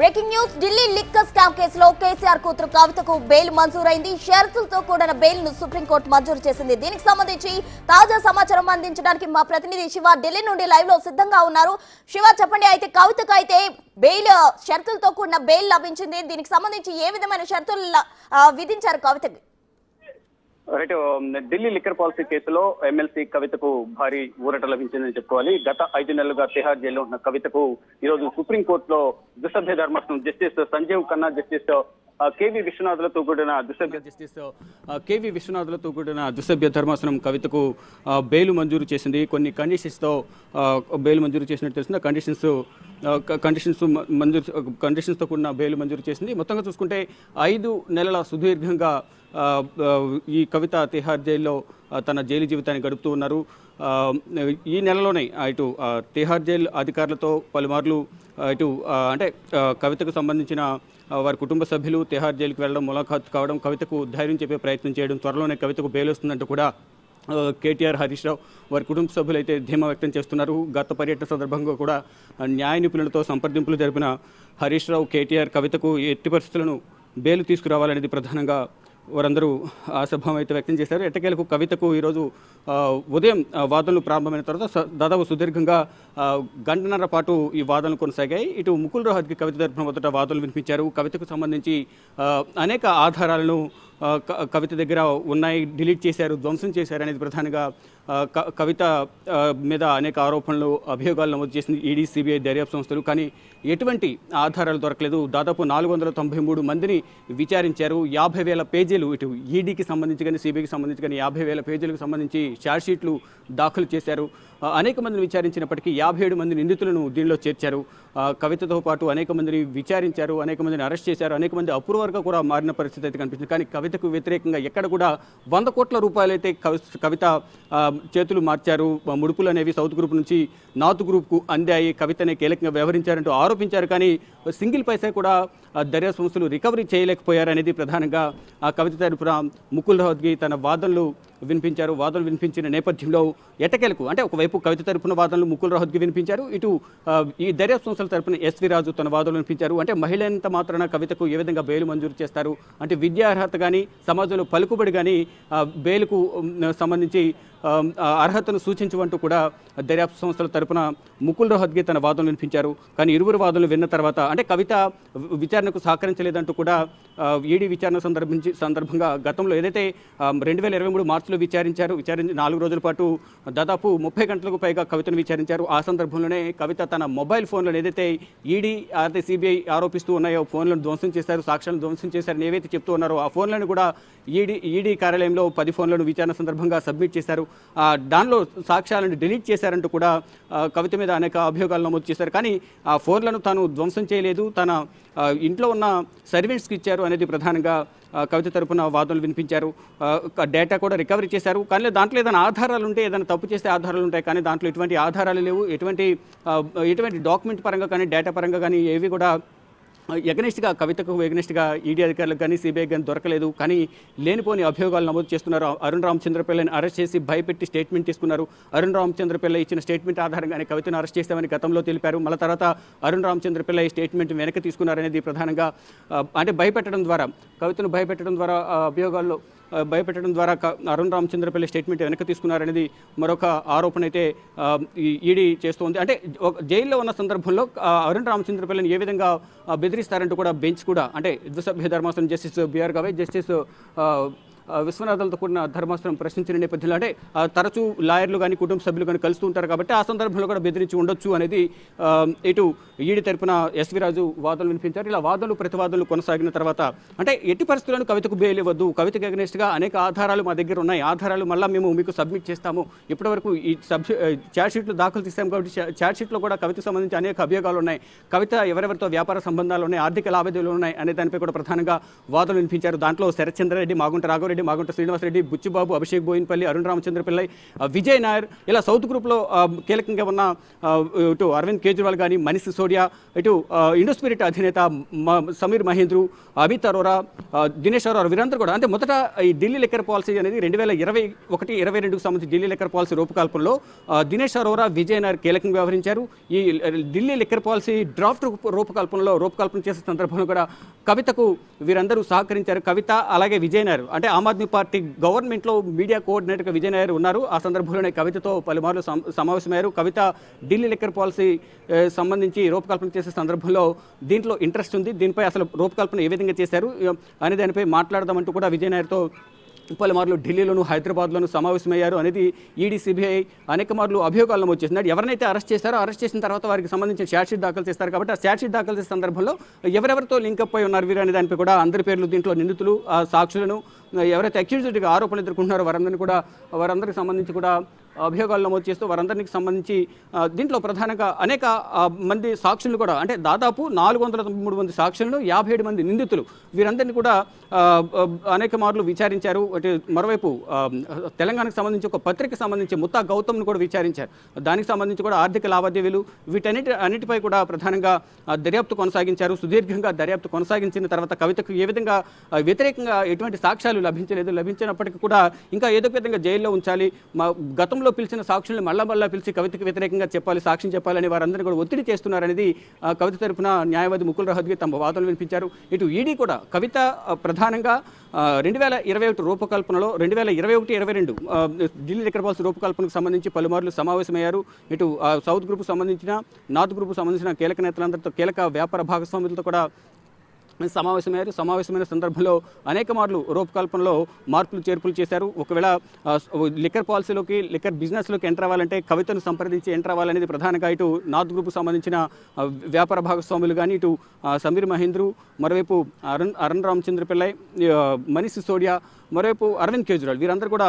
Breaking news Delhi liquor scam కేసులో కేసీఆర్ కూతురు కవితకు బెయిల్ మంజూరైంది. షరతులతో కూడిన బెయిల్ను సుప్రీంకోర్టు మంజూరు చేసింది. దీనికి సంబంధించి తాజా సమాచారం అందించడానికి మా ప్రతినిధి శివ ఢిల్లీ నుండి లైవ్లో సిద్ధంగా ఉన్నారు. శివ చెప్పండి అయితే కవితకు అయితే బెయిల్ షరతులతో కూడిన బెయిల్ లభించింది. దీనికి సంబంధించి ఏ విధమైన షరతులు విధించారు కవితకి? రైట్ ఢిల్లీ లిక్కర్ పాలసీ కేసులో ఎమ్మెల్సీ కవితకు భారీ ఊరట లభించిందని చెప్పుకోవాలి. గత ఐదు నెలలుగా తిహార్ జైల్లో ఉన్న కవితకు ఈ రోజు సుప్రీంకోర్టులో దుసభ్య ధర్మాసనం. Justice Sanjiv Khanna justice KV విశ్వనాథులతో కూడిన దుసభ్య జస్టిస్ కేవి కేవీ కూడిన దుసభ్య ధర్మాసనం కవితకు బెయిల్ మంజూరు చేసింది. కొన్ని కండిషన్స్తో బెయిల్ మంజూరు చేసినట్టు తెలిసింది కండిషన్స్ కండిషన్స్ మంజూరు కండిషన్స్తో కూడిన బెయిల్ మంజూరు చేసింది. మొత్తంగా చూసుకుంటే ఐదు నెలల సుదీర్ఘంగా ఈ కవిత తిహార్ జైల్లో తన జైలు జీవితాన్ని గడుపుతూ ఉన్నారు. ఈ నెలలోనే ఇటు తిహార్ జైలు అధికారులతో పలుమార్లు ఇటు అంటే కవితకు సంబంధించిన వారి కుటుంబ సభ్యులు తిహార్ జైలుకి వెళ్ళడం ములాఖాత్ కావడం కవితకు ధైర్యం చెప్పే ప్రయత్నం చేయడం త్వరలోనే కవితకు బెయిల్ వస్తుందంటూ కూడా కేటీఆర్ హరీష్ రావు వారి కుటుంబ సభ్యులు అయితే ధీమా వ్యక్తం చేస్తున్నారు. గత పర్యటన సందర్భంగా కూడా న్యాయ నిపుణులతో సంప్రదింపులు జరిపిన హరీష్ రావు కేటీఆర్ కవితకు ఎట్టి పరిస్థితులను బెయిల్ తీసుకురావాలనేది ప్రధానంగా వారందరూ ఆశాభావం అయితే వ్యక్తం చేశారు. ఎట్టకేలకు కవితకు ఈరోజు ఉదయం వాదనలు ప్రారంభమైన తర్వాత దాదాపు సుదీర్ఘంగా గంటన్నర పాటు ఈ వాదనలు కొనసాగాయి. ఇటు ముకుల్ రోహత్కి కవిత తరపున మొదట వాదనలు వినిపించారు. కవితకు సంబంధించి అనేక ఆధారాలను కవిత దగ్గర ఉన్నాయి. డిలీట్ చేశారు ధ్వంసం చేశారు అనేది ప్రధానంగా కవిత మీద అనేక ఆరోపణలు అభియోగాలు నమోదు చేసింది ఈడీ సిబిఐ దర్యాప్తు సంస్థలు. కానీ ఎటువంటి ఆధారాలు దొరకలేదు. దాదాపు నాలుగు వందల తొంభై మూడు మందిని విచారించారు. యాభై వేల పేజీలు ఇటు ఈడీకి సంబంధించి కానీ సిబిఐకి సంబంధించి కానీ యాభై వేల పేజీలకు సంబంధించి షీట్లు దాఖలు చేశారు. అనేక మందిని విచారించినప్పటికీ యాభై ఏడు మంది నిందితులను దీనిలో చేర్చారు. కవితతో పాటు అనేక మందిని విచారించారు అనేక మందిని అరెస్ట్ చేశారు అనేక మంది అప్రూవర్గా కూడా మారిన పరిస్థితి అయితే కనిపిస్తుంది. కానీ కవితకు వ్యతిరేకంగా ఎక్కడ కూడా వంద కోట్ల రూపాయలు అయితే కవి- కవిత చేతులు మార్చారు. ముడుపులు అనేవి సౌత్ గ్రూప్ నుంచి నార్త్ గ్రూప్కు అందాయి. కవితనే కీలకంగా వ్యవహరించారంటూ ఆరోపించారు. కానీ సింగిల్ పైసా కూడా దర్యాప్తు సంస్థలు రికవరీ చేయలేకపోయారు అనేది ప్రధానంగా ఆ కవిత తరపున ముకుల్ రహద్గి తన వాదనలు వినిపించారు వాదనలు వినిపించిన నేపథ్యంలో ఎటకెలకు అంటే ఒకవైపు కవిత తరపున వాదనలు ముకుల్ రోహత్కి వినిపించారు ఇటు ఈ దర్యాప్తు సంస్థల తరపున ఎస్వి రాజు తన వాదనలు వినిపించారు. అంటే మహిళ ఎంత మాత్రాన కవితకు ఏ విధంగా బెయిల్ మంజూరు చేస్తారు? అంటే విద్యా అర్హత కానీ సమాజంలో పలుకుబడి కానీ బెయిల్కు సంబంధించి అర్హతను సూచించవంటూ కూడా దర్యాప్తు సంస్థల తరపున ముకుల్ రోహద్గి తన వాదనలు వినిపించారు. కానీ ఇరువురు వాదనలు విన్న తర్వాత అంటే కవిత విచారణకు సహకరించలేదంటూ కూడా ఈడీ విచారణ సందర్భించి సందర్భంగా గతంలో ఏదైతే రెండు వేల ఇరవై మూడు మార్చి మార్చిలో విచారించారు. విచారించి నాలుగు రోజుల పాటు దాదాపు ముప్పై గంటలకు పైగా కవితను విచారించారు. ఆ సందర్భంలోనే కవిత తన మొబైల్ ఫోన్లను ఏదైతే ఈడీ అదే సిబిఐ ఆరోపిస్తూ ఉన్నాయో ఫోన్లను ధ్వంసం చేశారు సాక్ష్యాలను ధ్వంసం చేశారని ఏవైతే చెప్తూ ఉన్నారో ఆ ఫోన్లను కూడా ఈడీ ఈడీ కార్యాలయంలో పది ఫోన్లను విచారణ సందర్భంగా సబ్మిట్ చేశారు. దానిలో సాక్ష్యాలను డిలీట్ చేశారంటూ కూడా కవిత మీద అనేక అభియోగాలు నమోదు చేశారు. కానీ ఆ ఫోన్లను తాను ధ్వంసం చేయలేదు. తన ఇంట్లో ఉన్న సర్వెంట్స్కి ఇచ్చారు అనేది ప్రధానంగా కవిత తరపున వాదనలు వినిపించారు. డేటా కూడా రికవరీ చేశారు. కానీ దాంట్లో ఏదైనా ఆధారాలు ఉంటే ఏదైనా తప్పు చేస్తే ఆధారాలు ఉంటాయి. కానీ దాంట్లో ఎటువంటి ఆధారాలు లేవు. ఎటువంటి ఎటువంటి డాక్యుమెంట్ పరంగా కానీ డేటా పరంగా కానీ ఏవి కూడా ఎగనెస్ట్గా కవితకు ఎగనిస్ట్గా ఈడీ అధికారులకు కానీ సిబిఐ కానీ దొరకలేదు. కానీ లేనిపోని అభియోగాలు నమోదు చేస్తున్నారు. అరుణ్ రామచంద్రపిల్లని అరెస్ట్ చేసి భయపెట్టి స్టేట్మెంట్ తీసుకున్నారు. అరుణ్ రామచంద్రపిల్ల ఇచ్చిన స్టేట్మెంట్ ఆధారంగానే కవితను అరెస్ట్ చేస్తామని గతంలో తెలిపారు. మళ్ళీ తర్వాత అరుణ్ రామచంద్రపిల్ల ఈ స్టేట్మెంట్ వెనక్కి తీసుకున్నారనేది ప్రధానంగా అంటే భయపెట్టడం ద్వారా కవితను భయపెట్టడం ద్వారా అభియోగాల్లో భయపెట్టడం ద్వారా అరుణ్ రామచంద్రపల్లి స్టేట్మెంట్ వెనక్కి తీసుకున్నారనేది మరొక ఆరోపణ అయితే ఈ ఈడీ చేస్తోంది. అంటే జైల్లో ఉన్న సందర్భంలో అరుణ్ రామచంద్రపల్లిని ఏ విధంగా బెదిరిస్తారంటూ కూడా బెంచ్ కూడా అంటే ద్విసభ్య ధర్మాసనం justice B R Gavai justice విశ్వనాథాలతో కూడిన ధర్మాసనం ప్రశ్నించిన నేపథ్యంలో అంటే తరచూ లాయర్లు కానీ కుటుంబ సభ్యులు కానీ కలుస్తూ ఉంటారు కాబట్టి ఆ సందర్భంలో కూడా బెదిరించి ఉండొచ్చు అనేది ఇటు ఈడీ తరపున ఎస్వి రాజు వాదనలు వినిపించారు. ఇలా వాదనలు ప్రతివాదనలు కొనసాగిన తర్వాత అంటే ఎట్టి పరిస్థితులను కవితకు బెయిల్ ఇవ్వద్దు కవితకు అగనెస్ట్గా అనేక ఆధారాలు మా దగ్గర ఉన్నాయి. ఆధారాలు మళ్ళీ మేము మీకు సబ్మిట్ చేస్తాము. ఇప్పటివరకు ఈ సబ్ ఛార్జ్ షీట్లు దాఖలు చేస్తాం కాబట్టి ఛార్జ్ షీట్లో కూడా కవితకు సంబంధించి అనేక అభియోగాలు ఉన్నాయి. కవిత ఎవరెవరితో వ్యాపార సంబంధాలు ఉన్నాయి ఆర్థిక లావాదేవీలు ఉన్నాయి అనే దానిపై కూడా ప్రధానంగా వాదనలు వినిపించారు. దాంట్లో శరత్చంద్రారెడ్డి మాగుంట రాఘవరెడ్డి రెడ్డి మాగుంట శ్రీనివాసరెడ్డి బుచ్చిబాబు అభిషేక్ బోయిన్పల్లి అరుణ్ రామచంద్ర పిల్లై విజయ్ నాయర్ ఇలా సౌత్ గ్రూప్లో కీలకంగా ఉన్న ఇటు అరవింద్ కేజ్రీవాల్ కానీ మనీష్ సిసోడియా ఇటు ఇండో స్పిరిట్ అధినేత సమీర్ మహేంద్రు అమిత్ అరోరా దినేష్ అరోరా వీరందరూ కూడా అంటే మొదట ఈ ఢిల్లీ లెక్కర్ పాలసీ అనేది రెండు వేల ఇరవై ఒకటి ఇరవై రెండుకు సంబంధించి ఢిల్లీ లెక్కర్ పాలసీ రూపకల్పనలో దినేష్ అరోరా విజయ్ నాయర్ కీలకంగా వ్యవహరించారు. ఈ ఢిల్లీ లెక్కర్ పాలసీ డ్రాఫ్ట్ రూపకల్పనలో రూపకల్పన చేసే సందర్భంలో కూడా కవితకు వీరందరూ సహకరించారు. కవిత అలాగే విజయ్ నాయర్ అంటే ఆమ్ ఆద్మీ పార్టీ గవర్నమెంట్లో మీడియా కోఆర్డినేటర్గా విజయ్ నాయర్ ఉన్నారు. ఆ సందర్భంలోనే కవితతో పలుమార్లు సమావేశమయ్యారు. కవిత ఢిల్లీ లెక్కర్ పాలసీ సంబంధించి రూపకల్పన చేసే సందర్భంలో దీంట్లో ఇంట్రెస్ట్ ఉంది. దీనిపై అసలు రూపకల్పన ఏ విధంగా చేశారు? అనే దానిపై మాట్లాడదామంటూ కూడా విజయ్ నాయర్తో పలుమార్లు ఢిల్లీలోను హైదరాబాద్లోను సమావేశమయ్యారు అనేది ఈడీ సిబిఐ అనేక మార్లు అభియోగాలు నమోదు ఎవరినైతే అరెస్ట్ చేస్తారో అరెస్ట్ చేసిన తర్వాత వారికి సంబంధించిన షార్ట్షీట్ దాఖలు చేస్తారు కాబట్టి ఆ షార్ట్షీట్ దాఖలు చేసే సందర్భంలో ఎవరెవరితో లింకప్ అయి ఉన్నారు వీరు అనే దానిపై కూడా అందరి పేర్లు దీంట్లో నిందితులు సాక్షులను ఎవరైతే అక్యూజ్డ్గా ఆరోపణలు ఎదుర్కొంటున్నారో వారందరినీ కూడా వారందరికి సంబంధించి కూడా అభియోగాలు నమోదు చేస్తూ వారందరికి సంబంధించి దీంట్లో ప్రధానంగా అనేక మంది సాక్షులు కూడా అంటే దాదాపు నాలుగు వందల తొంభై మూడు మంది సాక్షులను యాభై ఏడు మంది నిందితులు. వీరందరినీ కూడా అనేక మార్లు విచారించారు. అంటే మరోవైపు తెలంగాణకు సంబంధించి ఒక పత్రిక సంబంధించి ముత్తా గౌతమ్ను కూడా విచారించారు. దానికి సంబంధించి కూడా ఆర్థిక లావాదేవీలు వీటన్నిటి అన్నిటిపై కూడా ప్రధానంగా దర్యాప్తు కొనసాగించారు. సుదీర్ఘంగా దర్యాప్తు కొనసాగించిన తర్వాత కవితకు ఏ విధంగా వ్యతిరేకంగా ఎటువంటి సాక్ష్యాలు లభించలేదు లభించినప్పటికీ కూడా ఇంకా ఏదో విధంగా జైల్లో ఉంచాలి. మా గతం గతంలో పిలిచిన సాక్షుల్ని మళ్ళా మళ్ళా పిలిచి కవితకు వ్యతిరేకంగా చెప్పాలి సాక్ష్యం చెప్పాలని వారందరూ కూడా ఒత్తిడి చేస్తున్నారనేది కవిత తరపున న్యాయవాది ముకుల్ రహద్గి తమ వాదనలు వినిపించారు. ఇటు ఈడీ కూడా కవిత ప్రధానంగా రెండు వేల ఇరవై ఒకటి రూపకల్పనలో రెండు వేల ఇరవై ఒకటి ఇరవై రెండు ఢిల్లీ లిక్కర్ పాలసీ రూపకల్పనకు సంబంధించి పలుమార్లు సమావేశమయ్యారు. ఇటు సౌత్ గ్రూప్ సంబంధించిన నార్త్ గ్రూప్ సంబంధించిన కీలక నేతలందరితో కీలక వ్యాపార భాగస్వాములతో కూడా సమావేశమయ్యారు. సమావేశమైన సందర్భంలో అనేక మార్లు రూపకల్పనలో మార్పులు చేర్పులు చేశారు. ఒకవేళ లిక్కర్ పాలసీలోకి లిక్కర్ బిజినెస్లోకి ఎంటర్ అవ్వాలంటే కవితను సంప్రదించి ఎంటర్ అవ్వాలనేది ప్రధానంగా ఇటు నార్త్ గ్రూప్ సంబంధించిన వ్యాపార భాగస్వాములు కానీ ఇటు సమీర్ మహేంద్రు మరోవైపు అరుణ్ అరుణ్ రామచంద్ర పిల్లై మనీష్ సిసోడియా మరోవైపు అరవింద్ కేజ్రీవాల్ వీరందరూ కూడా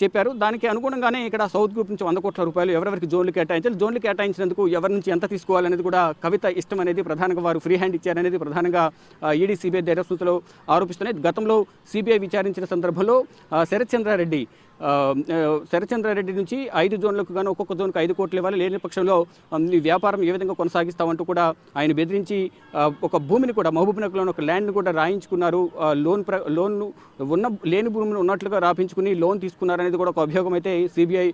చెప్పారు. దానికి అనుగుణంగానే ఇక్కడ సౌత్ గ్రూప్ నుంచి వంద కోట్ల రూపాయలు ఎవరెవరికి జోన్లు కేటాయించాలి జోన్లు కేటాయించినందుకు ఎవరి నుంచి ఎంత తీసుకోవాలనేది కూడా కవిత ఇష్టం అనేది ప్రధానంగా వారు ఫ్రీ హ్యాండ్ ఇచ్చారనేది ప్రధానంగా ఈడీ సిబిఐ దర్యాప్తులో ఆరోపిస్తున్నాయి. గతంలో సిబిఐ విచారించిన సందర్భంలో శరత్ చంద్రారెడ్డి శరచంద్రారెడ్డి నుంచి ఐదు జోన్లకు గాను ఒక్కొక్క జోన్కి ఐదు కోట్లు ఇవ్వాలి. లేని పక్షంలో ఈ వ్యాపారం ఏ విధంగా కొనసాగిస్తామంటూ కూడా ఆయన బెదిరించి ఒక భూమిని కూడా మహబూబ్నగర్లో ఒక ల్యాండ్ని కూడా రాయించుకున్నారు. లోన్ ప్ర లోన్ ఉన్న లేని భూమిని ఉన్నట్లుగా రాపించుకుని లోన్ తీసుకున్నారనేది కూడా ఒక అభియోగం అయితే సిబిఐ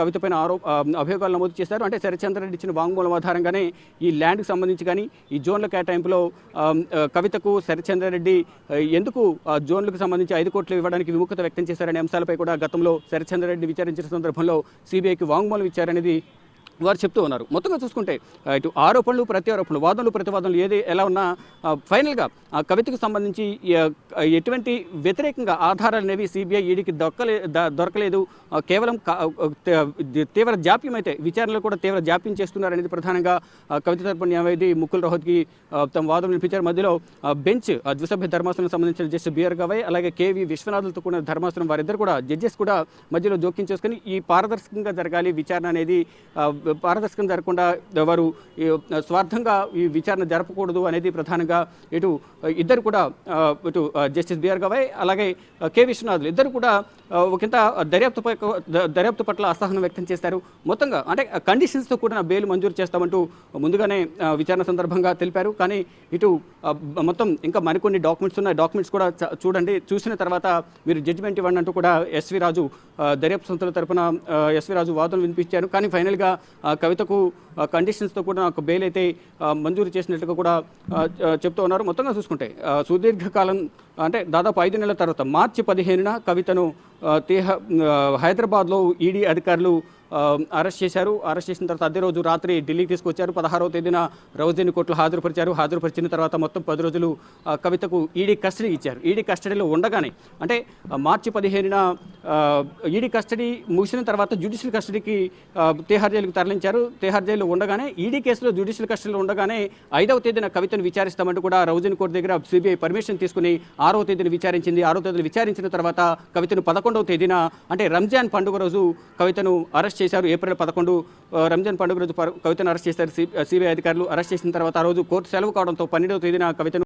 కవిత పైన ఆరో అభియోగాలు నమోదు చేశారు. అంటే శరచంద్రారెడ్డి ఇచ్చిన వాంగ్మూలం ఆధారంగానే ఈ ల్యాండ్కి సంబంధించి కానీ ఈ జోన్ల కేటాయింపులో కవితకు శరచంద్రారెడ్డి ఎందుకు ఆ జోన్లకు సంబంధించి ఐదు కోట్లు ఇవ్వడానికి విముఖత వ్యక్తం చేశారనే అంశాలపై కూడా గతంలో శరత్చంద్రరెడ్డి విచారించిన సందర్భంలో సిబిఐకి వాంగ్మూలం ఇచ్చారనేది వారు చెప్తూ ఉన్నారు. మొత్తంగా చూసుకుంటే ఇటు ఆరోపణలు ప్రత్యారోపణలు వాదనలు ప్రతివాదనలు ఏది ఎలా ఉన్నా ఫైనల్గా ఆ కవితకు సంబంధించి ఎటువంటి వ్యతిరేకంగా ఆధారాలు అనేవి సిబిఐ ఈడీకి దొక్కలే దొరకలేదు. కేవలం తీవ్ర జాప్యం అయితే విచారణలో కూడా తీవ్ర జాప్యం చేస్తున్నారనేది ప్రధానంగా కవిత తరపు న్యాయవాది ముకుల్ రోహత్కి తమ వాదం వినిపించారు. మధ్యలో బెంచ్ ద్విసభ్య ధర్మాసనం సంబంధించిన జస్టిస్ బిఆర్ గవై అలాగే కేవీ విశ్వనాథులతో కూడిన ధర్మాసనం వారిద్దరు కూడా జడ్జెస్ కూడా మధ్యలో జోక్యం చేసుకుని ఈ పారదర్శకంగా జరగాలి విచారణ అనేది పారదర్శకం జరగకుండా వారు స్వార్థంగా ఈ విచారణ జరపకూడదు అనేది ప్రధానంగా ఇటు ఇద్దరు కూడా ఇటు జస్టిస్ బిఆర్ గవాయ్ అలాగే కె విశ్వనాథులు ఇద్దరు కూడా ఒకంత దర్యాప్తు ద- దర్యాప్తు పట్ల అసహనం వ్యక్తం చేశారు. మొత్తంగా అంటే కండిషన్స్తో కూడిన బెయిల్ మంజూరు చేస్తామంటూ ముందుగానే విచారణ సందర్భంగా తెలిపారు. కానీ ఇటు మొత్తం ఇంకా మరికొన్ని డాక్యుమెంట్స్ ఉన్నాయి. డాక్యుమెంట్స్ కూడా చూడండి. చూసిన తర్వాత మీరు జడ్జిమెంట్ ఇవ్వండి అంటూ కూడా ఎస్వి రాజు దర్యాప్తు సంస్థల తరపున ఎస్వి రాజు వాదనలు వినిపించారు. కానీ ఫైనల్గా కవితకు కండిషన్స్తో కూడా ఒక బెయిల్ అయితే మంజూరు చేసినట్టుగా కూడా చెప్తూ ఉన్నారు. మొత్తంగా చూసుకుంటే సుదీర్ఘకాలం అంటే దాదాపు ఐదు నెలల తర్వాత మార్చి పదిహేనున కవితను తీహ హైదరాబాద్లో ఈడీ అధికారులు అరెస్ట్ చేశారు. అరెస్ట్ చేసిన తర్వాత అదే రోజు రాత్రి ఢిల్లీకి తీసుకొచ్చారు. పదహారవ తేదీన రౌజీని కోర్టులో హాజరుపరిచారు. హాజరుపరిచిన తర్వాత మొత్తం పది రోజులు కవితకు ఈడీ కస్టడీ ఇచ్చారు. ఈడీ కస్టడీలో ఉండగానే అంటే మార్చి పదిహేనున ఈడీ కస్టడీ ముగిసిన తర్వాత జ్యుడిషియల్ కస్టడీకి ఆ, జైలుకు తరలించారు. తిహార్ జైల్లో ఉండగానే ఈడీ కేసులో జ్యుడిషియల్ కస్టడీలో ఉండగానే ఐదవ తేదీన కవితను విచారిస్తామంటూ కూడా రౌజీని కోర్టు దగ్గర సిబిఐ పర్మిషన్ తీసుకుని ఆరో తేదీన విచారించింది. ఆరో తేదీన విచారించిన తర్వాత కవితను పదకొండవ తేదీన అంటే రంజాన్ పండుగ రోజు కవితను అరెస్ట్ చేశారు. ఏప్రిల్ పదకొండు రంజాన్ పండుగ రోజు కవితను అరెస్ట్ చేశారు సిబిఐ అధికారులు. అరెస్ట్ చేసిన తర్వాత ఆ రోజు కోర్టు సెలవు కావడంతో పన్నెండవ తేదీన కవితను